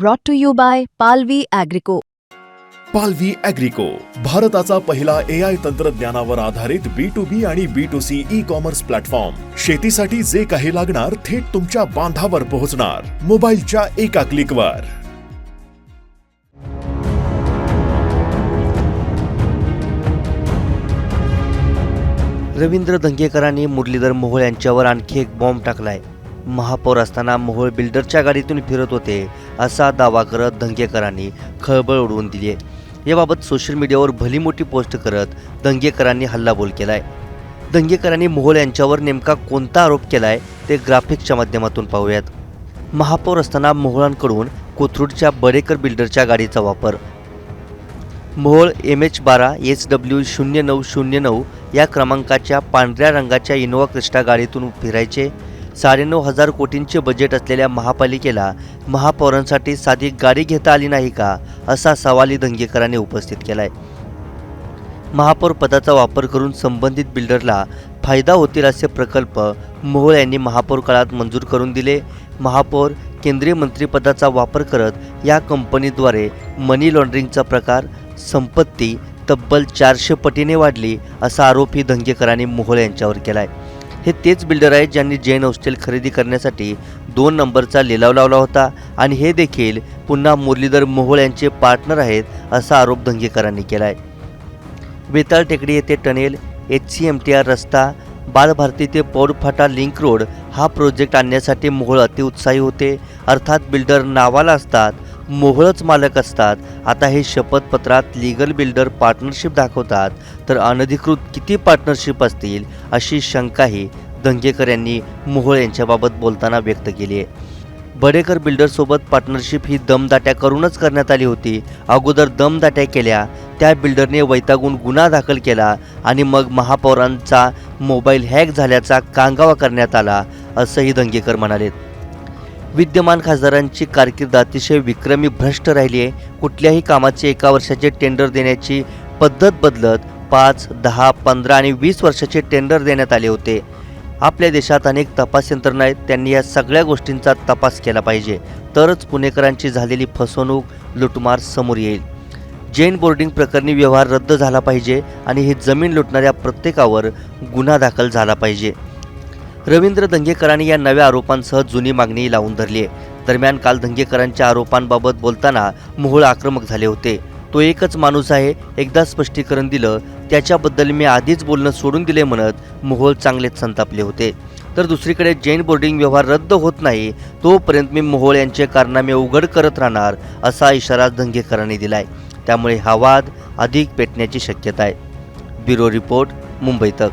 brought to you by Palvi Agrico. पालवी अॅग्रिको भारताचा पहिला ए आय तंत्रज्ञानावर आधारित बी टू बी आणि B to C e commerce platform शेतीसाठी जे काही लागणार थेट तुमच्या बांधावर पोहोचणार. मोबाईलच्या एका क्लिकवर रवींद्र दंगेकरांनी मुरलीधर मोहोळ यांच्यावर आणखी एक बॉम्ब टाकलाय. महापौर असताना मोहोळ बिल्डरच्या गाडीतून फिरत होते. असा दावा करत दंगेकरांनी खळबळ उडवून दिली आहे याबाबत सोशल मीडियावर भली मोठी पोस्ट करत दंगेकरांनी हल्लाबोल केलाय. दंगेकरांनी मोहोळ यांच्यावर नेमका कोणता आरोप केलाय ते ग्राफिक्सच्या माध्यमातून पाहूयात. महापौर असताना मोहोळांकडून कोथरूडच्या बडेकर बिल्डरच्या गाडीचा वापर. मोहोळ एम एच बारा एच डब्ल्यू शून्य नऊ शून्य नऊ या क्रमांकाच्या पांढऱ्या रंगाच्या इनोवा क्रिस्टा गाडीतून फिरायचे. साडेनऊ हजार कोटींचे बजेट असलेल्या महापालिकेला महापौरांसाठी साधी गाडी घेता आली नाही का असा सवाली दंगेकरांनी उपस्थित केलाय. महापौर पदाचा वापर करून संबंधित बिल्डरला फायदा होतील असे प्रकल्प मोहोळ यांनी महापौर काळात मंजूर करून दिले. महापौर केंद्रीय मंत्रिपदाचा वापर करत या कंपनीद्वारे मनी लॉन्ड्रिंगचा प्रकार संपत्ती तब्बल चारशे पटीने वाढली असा आरोपही दंगेकरांनी मोहोळ यांच्यावर केला आहे हे तेच बिल्डर आहेत ज्यांनी जैन हॉस्टेल खरेदी करण्यासाठी दोन नंबरचा लिलाव लावला होता. आणि हे देखील पुन्हा मुरलीधर मोहोळ यांचे पार्टनर आहेत असा आरोप दंगेकरांनी आहे बेताळ टेकडी येथे tunnel H C M T R रस्ता बालभारती ते पौरफाटा लिंक रोड हा प्रोजेक्ट आणण्यासाठी मोहोळ अतिउत्साही होते. अर्थात बिल्डर नावाला असतात मोहोळच मालक असतात. आता हे शपथपत्रात लीगल बिल्डर पार्टनरशिप दाखवतात. तर अनधिकृत किती पार्टनरशिप असतील अशी शंकाही दंगेकर यांनी मोहोळ यांच्याबाबत बोलताना व्यक्त केली आहे. बडेकर बिल्डरसोबत पार्टनरशिप ही दमदाट्या करूनच करण्यात आली होती. अगोदर दमदाट्या केल्या त्या बिल्डरने वैतागून गुन्हा दाखल केला आणि मग महापौरांचा मोबाईल हॅक झाल्याचा कांगावा करण्यात आला असंही दंगेकर म्हणालेत. विद्यमान खासदारांची कारकीर्द अतिशय विक्रमी भ्रष्ट राहिली आहे. कुठल्याही कामाचे एका वर्षाचे टेंडर देण्याची पद्धत बदलत पाच दहा पंधरा आणि वीस वर्षाचे टेंडर देण्यात आले होते. आपल्या देशात अनेक तपास यंत्रणा आहेत. त्यांनी या सगळ्या गोष्टींचा तपास केला पाहिजे. तरच पुणेकरांची झालेली फसवणूक लुटमार समोर येईल. जैन बोर्डिंग प्रकरणी व्यवहार रद्द झाला पाहिजे आणि ही जमीन लुटणाऱ्या प्रत्येकावर गुन्हा दाखल झाला पाहिजे. रवींद्र दंगेकरांनी या नव्या आरोपांसह जुनी मागणी लावून धरली आहे. दरम्यान काल दंगेकरांच्या आरोपांबाबत बोलताना मोहोळ आक्रमक झाले होते. तो एकच माणूस आहे एकदा स्पष्टीकरण दिलं त्याच्याबद्दल मी आधीच बोलणं सोडून दिले म्हणत मोहोळ चांगलेच संतापले होते. तर दुसरीकडे जैन बोर्डिंग व्यवहार रद्द होत नाही तोपर्यंत मी मोहोळ यांचे कारनामे उघड करत राहणार असा इशारा दंगेकरांनी दिलाय. त्यामुळे हा वाद अधिक पेटण्याची शक्यता आहे. ब्युरो रिपोर्ट मुंबई तक.